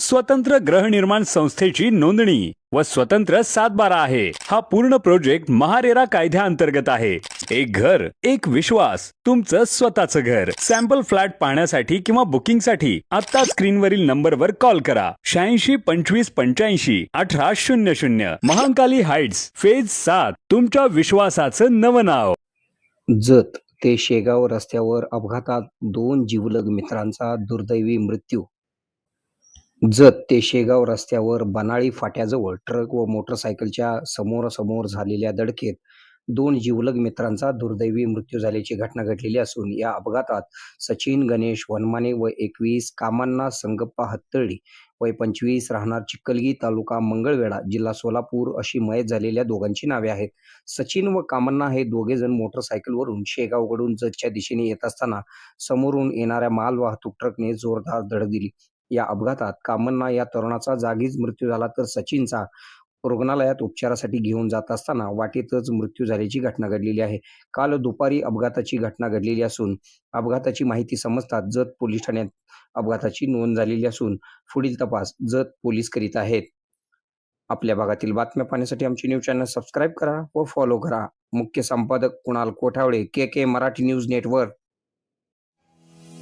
स्वतंत्र गृहनिर्माण संस्थेची नोंदणी व स्वतंत्र सातबारा आहे. हा पूर्ण प्रोजेक्ट महारेरा कायद्याअंतर्गत आहे. एक घर एक विश्वास तुमचं स्वतःचं घर. सॅम्पल फ्लॅट पाहण्यासाठी किंवा बुकिंगसाठी आता स्क्रीनवरील नंबरवर कॉल करा. शहाऐंशी पंचवीस पंच्याऐंशी अठरा शून्य शून्य. महाकाली हाइट्स फेज सात तुमच्या विश्वासाचं नवं नाव. जत ते शेगाव रस्त्यावर अपघातात दोन जिवलग मित्रांचा दुर्दैवी मृत्यू. जत ते शेगाव रस्त्यावर बनाळी फाट्याजवळ ट्रक व मोटरसायकलच्या समोरासमोर झालेल्या धडकेत दोन जिवलग मित्रांचा दुर्दैवी मृत्यू झाल्याची घटना घडलेली असून या अपघातात सचिन गणेश वनमाने व एकवीस कामांना संगप्पा हत्तळी वय पंचवीस राहणार चिखलगी तालुका मंगळवेढा जिल्हा सोलापूर अशी मयत झालेल्या दोघांची नावे आहेत. सचिन व कामन्ना हे दोघे जण मोटरसायकलवरून शेगावकडून जतच्या दिशेने येत असताना समोरून येणाऱ्या माल वाहतूक ट्रकने जोरदार धडक दिली. या अपघातात कामन्ना या तरुणाचा जागीच मृत्यू झाला तर सचिनचा रुग्णालयात उपचारासाठी घेऊन जात असताना वाटेतच मृत्यू झाल्याची घटना घडलेली आहे. काल दुपारी अपघाताची घटना घडलेली असून अपघाताची माहिती समजताच जत पोलीस ठाण्यात अपघाताची नोंद झालेली असून पुढील तपास जत पोलीस करीत आहेत. आपल्या भागातील बातम्या पाहण्यासाठी आमचे न्यूज चॅनल सबस्क्राईब करा व फॉलो करा. मुख्य संपादक Kunal Kothawale K K Marathi news network.